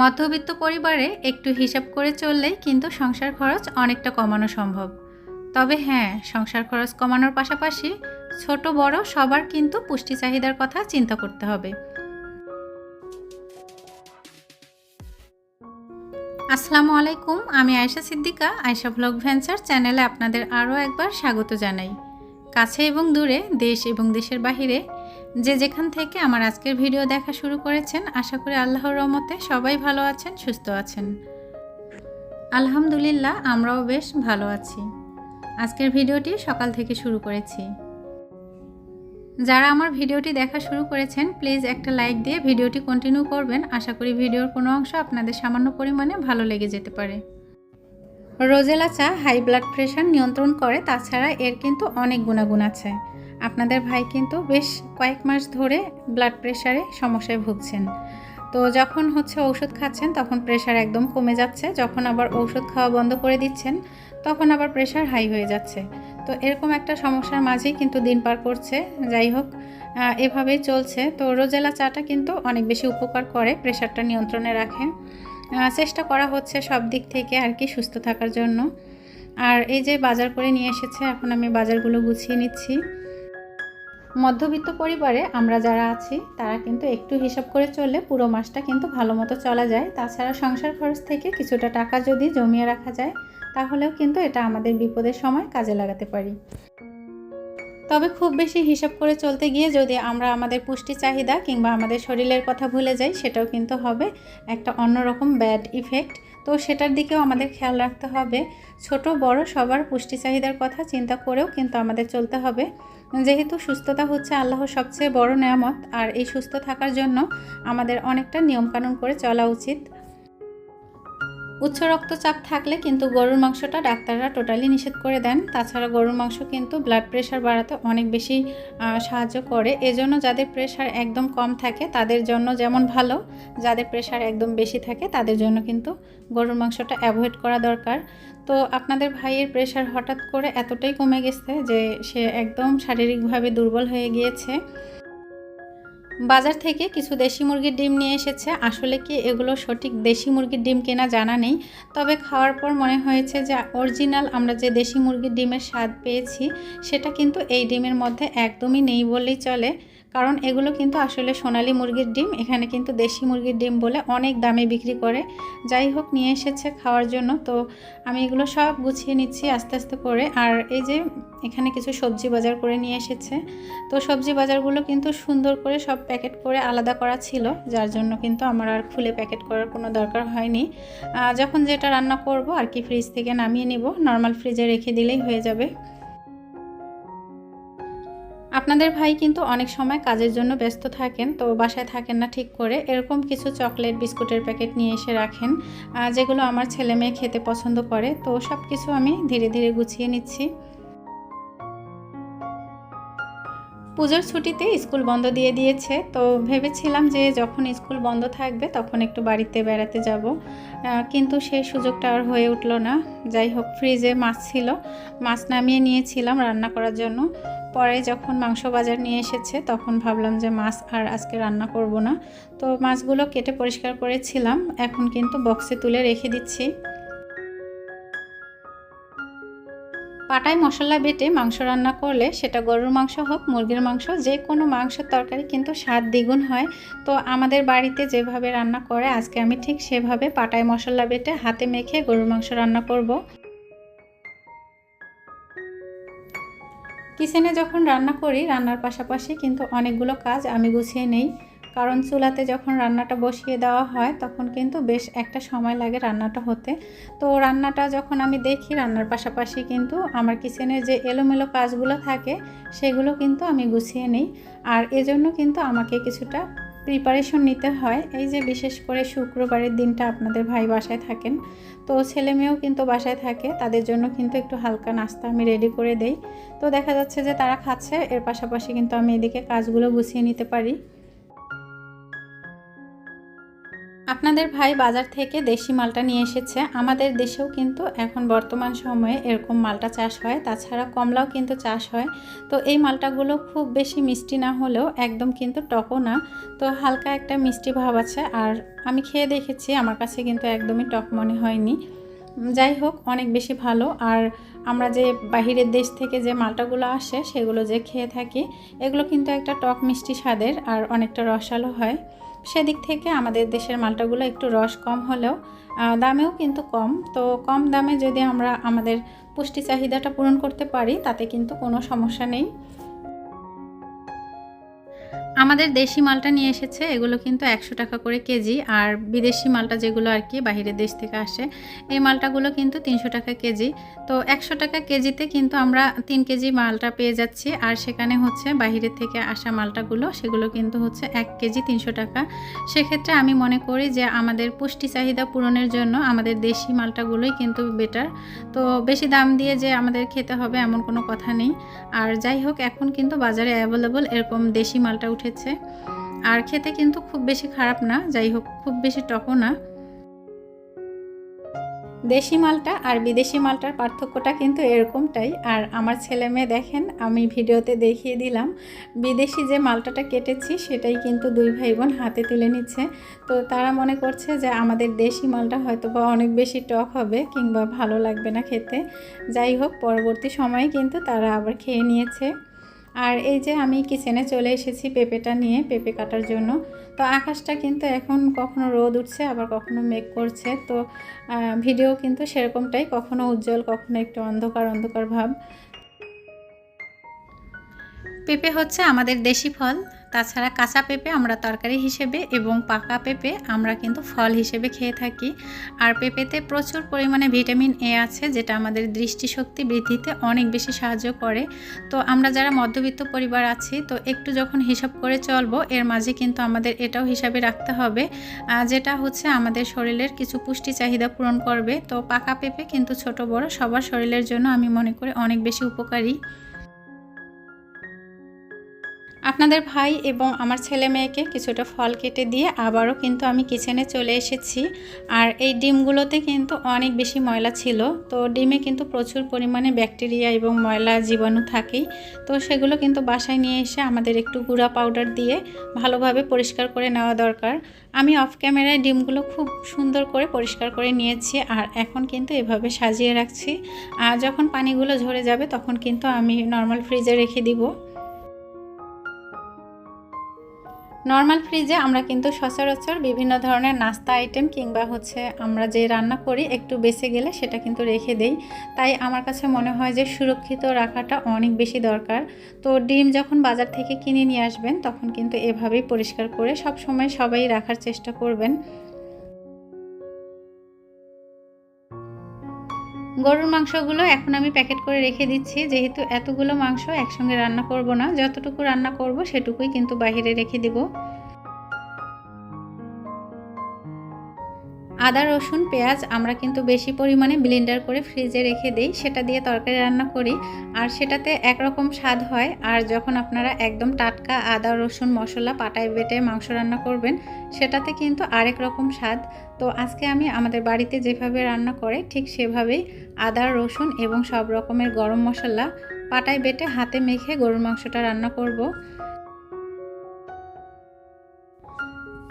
মধ্যবিত্ত পরিবারে একটু হিসাব করে চললেই কিন্তু সংসার খরচ অনেকটা কমানো সম্ভব। তবে হ্যাঁ সংসার খরচ কমানোর পাশাপাশি ছোট বড় সবার কিন্তু পুষ্টি চাহিদার কথা চিন্তা করতে হবে। আসসালামু আলাইকুম, আমি আয়শা সিদ্দিকা, আয়শা ব্লগ ভেঞ্চার চ্যানেলে আপনাদের আরও একবার স্বাগত জানাই। কাছে এবং দূরে, দেশ এবং দেশের বাহিরে যে যেখান থেকে আমার আজকের ভিডিও দেখা শুরু করেছেন, আশা করি আল্লাহর রহমতে সবাই ভালো আছেন, সুস্থ আছেন। আলহামদুলিল্লাহ, আমরাও বেশ ভালো আছি। আজকের ভিডিওটি সকাল থেকে শুরু করেছি। যারা আমার ভিডিওটি দেখা শুরু করেছেন, প্লিজ একটা লাইক দিয়ে ভিডিওটি কন্টিনিউ করবেন। আশা করি ভিডিওর কোনো অংশ আপনাদের সামান্য পরিমাণে ভালো লেগে যেতে পারে। রোজেলা চা হাই ব্লাড প্রেশার নিয়ন্ত্রণ করে, তাছাড়া এর কিন্তু অনেক গুণাগুণ আছে। আপনাদের ভাই কিন্তু বেশ কয়েক মাস ধরে ব্লাড প্রেশারে সমস্যায় ভুগছেন। তো যখন হচ্ছে ঔষধ খাচ্ছেন, তখন প্রেশার একদম কমে যাচ্ছে। যখন আবার ঔষধ খাওয়া বন্ধ করে দিচ্ছেন, তখন আবার প্রেশার হাই হয়ে যাচ্ছে। তো এরকম একটা সমস্যার মাঝেই কিন্তু দিন পার করছে। যাই হোক এভাবেই চলছে। তো রোজেলা চাটা কিন্তু অনেক বেশি উপকার করে প্রেশারটা নিয়ন্ত্রণে রাখে। চেষ্টা করা হচ্ছে সব দিক থেকে আর কি সুস্থ থাকার জন্য। আর এই যে বাজার করে নিয়ে এসেছে, এখন আমি বাজারগুলো গুছিয়ে নিচ্ছি। মধ্যবিত্ত পরিবারে আমরা যারা আছি, তারা কিন্তু একটু হিসাব করে চললে পুরো মাসটা কিন্তু ভালো মতো চলা যায়। তাছাড়া সংসার খরচ থেকে কিছুটা টাকা যদি জমিয়ে রাখা যায়, তাহলেও কিন্তু এটা আমাদের বিপদের সময় কাজে লাগাতে পারি। তবে খুব বেশি হিসাব করে চলতে গিয়ে যদি আমরা আমাদের পুষ্টি চাহিদা কিংবা আমাদের শরীরের কথা ভুলে যাই, সেটাও কিন্তু হবে একটা অন্যরকম ব্যাড ইফেক্ট। তো সেটার দিকেও আমাদের খেয়াল রাখতে হবে। ছোট বড় সবার পুষ্টি চাহিদার কথা চিন্তা করেও কিন্তু আমাদের চলতে হবে। যেহেতু সুস্থতা হচ্ছে আল্লাহর সবচেয়ে বড় নেয়ামত, আর এই সুস্থ থাকার জন্য আমাদের অনেকটা নিয়মকানুন করে চলা উচিত। উচ্চ রক্তচাপ থাকলে কিন্তু গরুর মাংসটা ডাক্তাররা টোটালি নিষেধ করে দেন। তাছাড়া গরুর মাংস কিন্তু ব্লাড প্রেশার বাড়াতে অনেক বেশি সাহায্য করে। এজন্য যাদের প্রেশার একদম কম থাকে, তাদের জন্য যেমন ভালো, যাদের প্রেশার একদম বেশি থাকে, তাদের জন্য কিন্তু গরুর মাংসটা অ্যাভয়েড করা দরকার। তো আপনাদের ভাইয়ের প্রেশার হঠাৎ করে এতটাই কমে গেছে যে সে একদম শারীরিকভাবে দুর্বল হয়ে গিয়েছে। বাজার থেকে কিছু দেশি মুরগির ডিম নিয়ে এসেছে। আসলে কি এগুলো সঠিক দেশি মুরগির ডিম কেনা জানা নেই। তবে খাওয়ার পর মনে হয়েছে যে অরিজিনাল আমরা যে দেশি মুরগির ডিমের স্বাদ পেয়েছি, সেটা কিন্তু এই ডিমের মধ্যে একদমই নেই বললেই চলে। কারণ এগুলো কিন্তু আসলে সোনালি মুরগির ডিম, এখানে কিন্তু দেশি মুরগির ডিম বলে অনেক দামে বিক্রি করে। যাই হোক, নিয়ে এসেছে খাওয়ার জন্য। তো আমি এগুলো সব গুছিয়ে নিচ্ছি আস্তে আস্তে করে। আর এই যে এখানে কিছু সবজি বাজার করে নিয়ে এসেছে। তো সবজি বাজারগুলো কিন্তু সুন্দর করে সব প্যাকেট করে আলাদা করা ছিল, যার জন্য কিন্তু আমার আর খুলে প্যাকেট করার কোনো দরকার হয়নি। যখন যেটা রান্না করব আর কি ফ্রিজ থেকে নামিয়ে নিব। নর্মাল ফ্রিজে রেখে দিলেই হয়ে যাবে। আপনাদের ভাই কিন্তু অনেক সময় কাজের জন্য ব্যস্ত থাকেন, তো বাসায় থাকেন না ঠিক করে। এরকম কিছু চকলেট, বিস্কুটের প্যাকেট নিয়ে এসে রাখেন যেগুলো আমার ছেলে মেয়ে খেতে পছন্দ করে। তো সব কিছু আমি ধীরে ধীরে গুছিয়ে নিচ্ছি। পুজোর ছুটিতে স্কুল বন্ধ দিয়ে দিয়েছে, তো ভেবেছিলাম যে যখন স্কুল বন্ধ থাকবে তখন একটু বাড়িতে বেড়াতে যাব। কিন্তু সেই সুযোগটা আর হয়ে উঠল না। যাই হোক, ফ্রিজে মাছ ছিল, মাছ নামিয়ে নিয়েছিলাম রান্না করার জন্য। পরে যখন মাংস বাজার নিয়ে এসেছে, তখন ভাবলাম যে মাছ আর আজকে রান্না করব না। তো মাছগুলো কেটে পরিষ্কার করেছিলাম, এখন কিন্তু বক্সে তুলে রেখে দিচ্ছি। পাটায় মশলা বেটে মাংস রান্না করলে সেটা গরুর মাংস হোক, মুরগির মাংস, যে কোনো মাংসের তরকারি কিন্তু স্বাদ দ্বিগুণ হয়। তো আমাদের বাড়িতে যেভাবে রান্না করে, আজকে আমি ঠিক সেভাবে পাটায় মশলা বেটে হাতে মেখে গরুর মাংস রান্না করব। কিচেনে যখন রান্না করি, রান্নার পাশাপাশি কিন্তু অনেকগুলো কাজ আমি গুছিয়ে নেই। কারণ চুলাতে যখন রান্নাটা বসিয়ে দেওয়া হয়, তখন কিন্তু বেশ একটা সময় লাগে রান্নাটা হতে। তো রান্নাটা যখন আমি দেখি, রান্নার পাশাপাশি কিন্তু আমার কিচেনের যে এলোমেলো কাজগুলো থাকে, সেগুলো কিন্তু আমি গুছিয়ে নিই। আর এজন্য কিন্তু আমাকে কিছুটা প্রিপারেশন নিতে হয়। এই যে বিশেষ করে শুক্রবারের দিনটা আপনাদের ভাই বাসায় থাকেন, তো ছেলে মেয়েও কিন্তু বাসায় থাকে, তাদের জন্য কিন্তু একটু হালকা নাস্তা আমি রেডি করে দেই। তো দেখা যাচ্ছে যে তারা খাচ্ছে, এর পাশাপাশি কিন্তু আমি এদিকে কাজগুলো গুছিয়ে নিতে পারি। আপনাদের ভাই বাজার থেকে দেশি মালটা নিয়ে এসেছে। আমাদের দেশেও কিন্তু এখন বর্তমান সময়ে এরকম মালটা চাষ হয়। তাছাড়া কমলাও কিন্তু চাষ হয়। তো এই মালটাগুলো খুব বেশি মিষ্টি না হলেও একদম কিন্তু টকও না। তো হালকা একটা মিষ্টি ভাব আছে। আর আমি খেয়ে দেখেছি, আমার কাছে কিন্তু একদমই টক মনে হয়নি। যাই হোক, অনেক বেশি ভালো। আর আমরা যে বাহিরের দেশ থেকে যে মালটাগুলো আসে, সেগুলো যে খেয়ে থাকি, এগুলো কিন্তু একটা টক মিষ্টি স্বাদের। আর অনেকটা রসালো হয়। সেদিক থেকে আমাদের দেশের মালটাগুলো একটু রস কম হলেও দামেও কিন্তু কম। তো কম দামে যদি আমরা আমাদের পুষ্টি চাহিদাটা পূরণ করতে পারি, তাতে কিন্তু কোনো সমস্যা নেই। আমাদের দেশি মালটা নিয়ে এসেছে, এগুলো কিন্তু একশো টাকা করে কেজি। আর বিদেশি মালটা যেগুলো আর কি বাহিরের দেশ থেকে আসে, এই মালটাগুলো কিন্তু তিনশো টাকা কেজি। তো একশো টাকা কেজিতে কিন্তু আমরা তিন কেজি মালটা পেয়ে যাচ্ছি। আর সেখানে হচ্ছে বাহিরের থেকে আসা মালটাগুলো, সেগুলো কিন্তু হচ্ছে এক কেজি তিনশো টাকা। সেক্ষেত্রে আমি মনে করি যে আমাদের পুষ্টি চাহিদা পূরণের জন্য আমাদের দেশি মালটাগুলোই কিন্তু বেটার তো বেশি দাম দিয়ে যে আমাদের খেতে হবে এমন কোনো কথা নেই। আর যাই হোক, এখন কিন্তু বাজারে অ্যাভেলেবল এরকম দেশি মালটা উঠে উঠেছে। আর খেতে কিন্তু খুব বেশি খারাপ না, যাই হোক, খুব বেশি টকও না। দেশি মালটা আর বিদেশি মালটার পার্থক্যটা কিন্তু এরকমটাই। আর আমার ছেলে মেয়ে দেখেন, আমি ভিডিওতে দেখিয়ে দিলাম, বিদেশি যে মালটাটা কেটেছি, সেটাই কিন্তু দুই ভাই বোন হাতে তুলে নিচ্ছে। তো তারা মনে করছে যে আমাদের দেশি মালটা হয়তো বা অনেক বেশি টক হবে, কিংবা ভালো লাগবে না খেতে। যাই হোক, পরবর্তী সময়ে কিন্তু তারা আবার খেয়ে নিয়েছে। আর এই যে আমি কিচেনে চলে এসেছি পেঁপেটা নিয়ে, পেঁপে কাটার জন্য। তো আকাশটা কিন্তু এখন কখনো রোদ উঠছে, আবার কখনো মেঘ করছে। তো ভিডিও কিন্তু সেরকমটাই, কখনো উজ্জ্বল, কখনো একটু অন্ধকার অন্ধকার ভাব। পেঁপে হচ্ছে আমাদের দেশি ফল। তাছাড়া কাঁচা পেঁপে আমরা তরকারি হিসেবে এবং পাকা পেঁপে আমরা কিন্তু ফল হিসেবে খেয়ে থাকি। আর পেঁপেতে প্রচুর পরিমাণে ভিটামিন এ আছে, যেটা আমাদের দৃষ্টিশক্তি বৃদ্ধিতে অনেক বেশি সাহায্য করে। তো আমরা যারা মধ্যবিত্ত পরিবার আছি, তো একটু যখন হিসাব করে চলবো, এর মাঝে কিন্তু আমাদের এটাও হিসাবে রাখতে হবে যেটা হচ্ছে আমাদের শরীরের কিছু পুষ্টি চাহিদা পূরণ করবে। তো পাকা পেঁপে কিন্তু ছোট বড় সবার শরীরের জন্য আমি মনে করি অনেক বেশি উপকারী। আপনাদের ভাই এবং আমার ছেলে মেয়েকে কিছুটা ফল কেটে দিয়ে আবারও কিন্তু আমি কিচেনে চলে এসেছি। আর এই ডিমগুলোতে কিন্তু অনেক বেশি ময়লা ছিল। তো ডিমে কিন্তু প্রচুর পরিমাণে ব্যাকটেরিয়া এবং ময়লা জীবাণু থাকেই। তো সেগুলো কিন্তু বাসায় নিয়ে এসে আমাদের একটু গুঁড়া পাউডার দিয়ে ভালোভাবে পরিষ্কার করে নেওয়া দরকার। আমি অফ ক্যামেরায় ডিমগুলো খুব সুন্দর করে পরিষ্কার করে নিয়েছি আর এখন কিন্তু এভাবে সাজিয়ে রাখছি। আর যখন পানিগুলো ঝরে যাবে তখন কিন্তু আমি নর্মাল ফ্রিজে রেখে দিব। নর্মাল ফ্রিজে আমরা কিন্তু সচরাচর বিভিন্ন ধরনের নাস্তা আইটেম কিংবা হচ্ছে আমরা যে রান্না করি, একটু বেঁচে গেলে সেটা কিন্তু রেখে দেই। তাই আমার কাছে মনে হয় যে সুরক্ষিত রাখাটা অনেক বেশি দরকার। তো ডিম যখন বাজার থেকে কিনে নিয়ে আসবেন, তখন কিন্তু এভাবেই পরিষ্কার করে সব সময় সবাই রাখার চেষ্টা করবেন। গরুর মাংসগুলো এখন আমি প্যাকেট করে রেখে দিচ্ছি। যেহেতু এতগুলো মাংস একসঙ্গে রান্না করব না, যতটুকু রান্না করব সেটুকুই কিন্তু বাহিরে রেখে দিব। আদা, রসুন, পেঁয়াজ আমরা কিন্তু বেশি পরিমাণে ব্লেন্ডার করে ফ্রিজে রেখে দিই। সেটা দিয়ে তরকারি রান্না করি। আর সেটাতে একরকম স্বাদ হয়। আর যখন আপনারা একদম টাটকা আদা, রসুন, মশলা, পাটায় বেটে মাংস রান্না করবেন, সেটাতে কিন্তু আরেক রকম স্বাদ। তো আজকে আমি আমাদের বাড়িতে যেভাবে রান্না করে, ঠিক সেভাবেই আদা, রসুন এবং সব রকমের গরম মশলা পাটায় বেটে হাতে মেখে গরুর মাংসটা রান্না করব।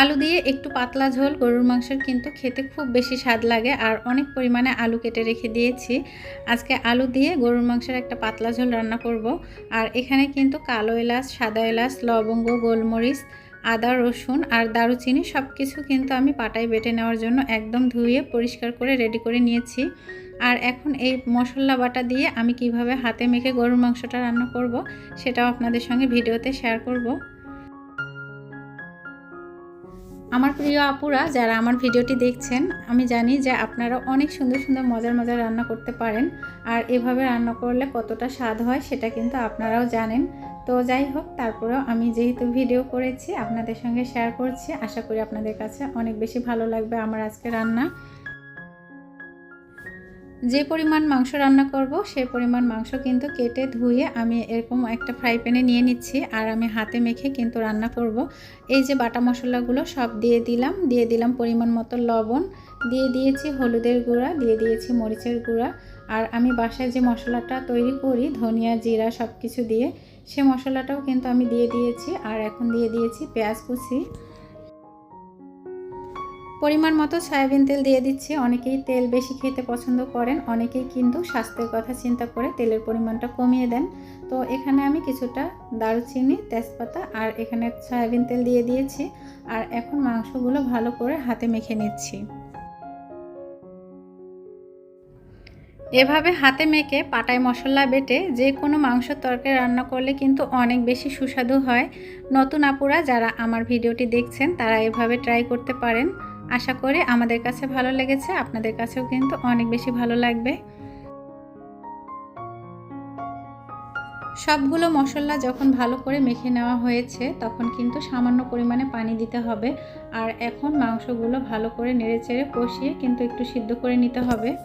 আলু দিয়ে একটু পাতলা ঝোল, গরুর মাংসের কিন্তু খেতে খুব বেশি স্বাদ লাগে আর অনেক পরিমাণে আলু কেটে রেখে দিয়েছি। আজকে আলু দিয়ে গরুর মাংসের একটা পাতলা ঝোল রান্না করব। আর এখানে কিন্তু কালো এলাচ, সাদা এলাচ, লবঙ্গ, গোলমরিচ, আদা, রসুন আর দারুচিনি সব কিছু কিন্তু আমি পাটায় বেটে নেওয়ার জন্য একদম ধুয়ে পরিষ্কার করে রেডি করে নিয়েছি। আর এখন এই মশলা বাটা দিয়ে আমি কীভাবে হাতে মেখে গরুর মাংসটা রান্না করব সেটাও আপনাদের সঙ্গে ভিডিওতে শেয়ার করব। আমার প্রিয় আপুরা, যারা আমার ভিডিওটি দেখছেন, আমি জানি যে আপনারা অনেক সুন্দর সুন্দর মজার মজার রান্না করতে পারেন, আর এভাবে রান্না করলে কতটা স্বাদ হয় সেটা কিন্তু আপনারাও জানেন। তো যাই হোক, তারপরেও আমি যেহেতু ভিডিও করেছি, আপনাদের সঙ্গে শেয়ার করছি, আশা করি আপনাদের কাছে অনেক বেশি ভালো লাগবে আমার আজকে রান্না। যে পরিমাণ মাংস রান্না করব, সে পরিমাণ মাংস কিন্তু কেটে ধুয়ে আমি এরকম একটা ফ্রাই প্যানে নিয়ে নিচ্ছি আর আমি হাতে মেখে কিন্তু রান্না করব। এই যে বাটা মশলাগুলো সব দিয়ে দিলাম দিয়ে দিলাম পরিমাণ মতো লবণ, দিয়ে দিয়েছি হলুদের গুঁড়া, দিয়ে দিয়েছি মরিচের গুঁড়া আর আমি বাসায় যে মশলাটা তৈরি করি, ধনিয়া, জিরা সব কিছু দিয়ে, সে মশলাটাও কিন্তু আমি দিয়ে দিয়েছি আর এখন দিয়ে দিয়েছি পেঁয়াজ কুচি। পরিমাণ মতো সয়াবিন তেল দিয়ে দিচ্ছি। অনেকেই তেল বেশি খেতে পছন্দ করেন, অনেকেই কিন্তু স্বাস্থ্যের কথা চিন্তা করে তেলের পরিমাণটা কমিয়ে দেন। তো এখানে আমি কিছুটা দারুচিনি, তেজপাতা আর এখানে সয়াবিন তেল দিয়ে দিয়েছি। আর এখন মাংসগুলো ভালো করে হাতে মেখে নিচ্ছি। এভাবে হাতে মেখে পাটায় মশলা বেটে যে কোনো মাংস তরকারি রান্না করলে কিন্তু অনেক বেশি সুস্বাদু হয়। নতুন আপুরা যারা আমার ভিডিওটি দেখছেন, তারা এভাবে ট্রাই করতে পারেন। আশা করি আমাদের কাছে ভালো লেগেছে, আপনাদের কাছেও কিন্তু অনেক বেশি ভালো লাগবে। সবগুলো মশলা যখন ভালো করে মেখে নেওয়া হয়েছে, তখন কিন্তু সামান্য পরিমাণে পানি দিতে হবে। আর এখন মাংসগুলো ভালো করে নেড়ে চেড়ে কষিয়ে কিন্তু একটু সিদ্ধ করে নিতে হবে।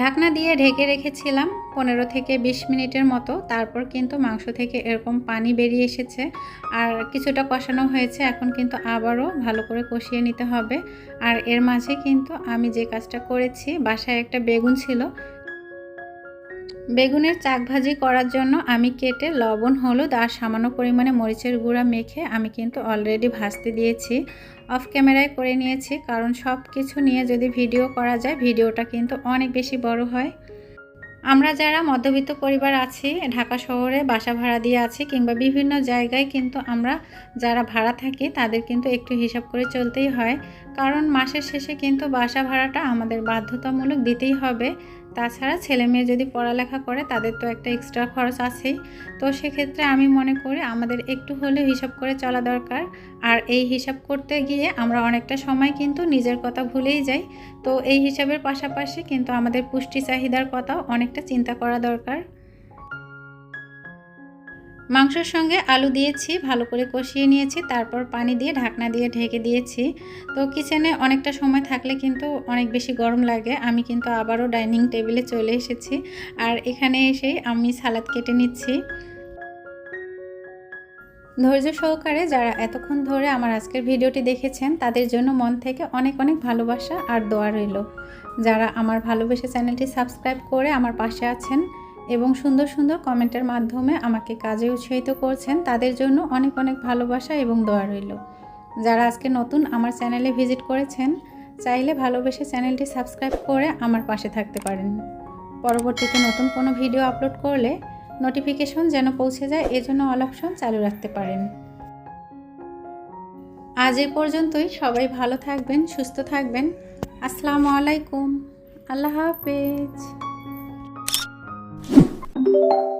ঢাকনা দিয়ে ঢেকে রেখেছিলাম পনেরো থেকে বিশ মিনিটের মতো। তারপর কিন্তু মাংস থেকে এরকম পানি বেরিয়ে এসেছে। আর কিছুটা কষানো হয়েছে, এখন কিন্তু আবারও ভালো করে কষিয়ে নিতে হবে। আর এর মাঝে কিন্তু আমি যে কাজটা করেছি, বাসায় একটা বেগুন ছিল বেগুনের চাক ভাজি করার জন্য আমি কেটে লবণ, হলুদ আর সামান্য পরিমাণে মরিচের গুঁড়া মেখে আমি কিন্তু অলরেডি ভাজতে দিয়েছি। অফ ক্যামেরায় করে নিয়েছি, কারণ সব কিছু নিয়ে যদি ভিডিও করা যায় ভিডিওটা কিন্তু অনেক বেশি বড় হয়। আমরা যারা মধ্যবিত্ত পরিবার আছি, ঢাকা শহরে বাসা ভাড়া দিয়ে আছি কিংবা বিভিন্ন জায়গায় কিন্তু আমরা যারা ভাড়া থাকি, তাদের কিন্তু একটু হিসাব করে চলতেই হয়। কারণ মাসের শেষে কিন্তু বাসা ভাড়াটা আমাদের বাধ্যতামূলক দিতেই হবে। তাছাড়া ছেলে মেয়ে যদি পড়ালেখা করে, তাদের তো একটা এক্সট্রা খরচ আছেই। তো সেক্ষেত্রে আমি মনে করি আমাদের একটু হলে হিসাব করে চলা দরকার। আর এই হিসাব করতে গিয়ে আমরা অনেকটা সময় কিন্তু নিজের কথা ভুলেই যাই। তো এই হিসাবের পাশাপাশি কিন্তু আমাদের পুষ্টি চাহিদার কথাও অনেকটা চিন্তা করা দরকার। মাংসর সঙ্গে আলু দিয়েছি, ভালো করে কষিয়ে নিয়েছি, তারপর পানি দিয়ে ঢাকনা দিয়ে ঢেকে দিয়েছি। তো কিচেনে অনেকটা সময় থাকলে কিন্তু অনেক বেশি গরম লাগে। আমি কিন্তু আবারও ডাইনিং টেবিলে চলে এসেছি। আর এখানে এসেই আমি সালাদ কেটে নিচ্ছি। ধৈর্য সহকারে যারা এতক্ষণ ধরে আমার আজকের ভিডিওটি দেখেছেন, তাদের জন্য মন থেকে অনেক অনেক ভালোবাসা আর দোয়া রইল। যারা আমার ভালোবেসে চ্যানেলটি সাবস্ক্রাইব করে আমার পাশে আছেন এবং সুন্দর সুন্দর কমেন্টের মাধ্যমে আমাকে কাজে উৎসাহিত করছেন। তাদের জন্য অনেক অনেক ভালোবাসা এবং দোয়া রইল। যারা আজকে নতুন আমার চ্যানেলে ভিজিট করেছেন, চাইলে ভালোবেসে চ্যানেলটি সাবস্ক্রাইব করে আমার পাশে থাকতে পারেন। পরবর্তীতে নতুন কোনো ভিডিও আপলোড করলে নোটিফিকেশন যেন পৌঁছে যায়, এজন্য অল অপশন চালু রাখতে পারেন। আজ এ পর্যন্তই। সবাই ভালো থাকবেন, সুস্থ থাকবেন। আসসালামু আলাইকুম। আল্লাহ হাফেজ। you.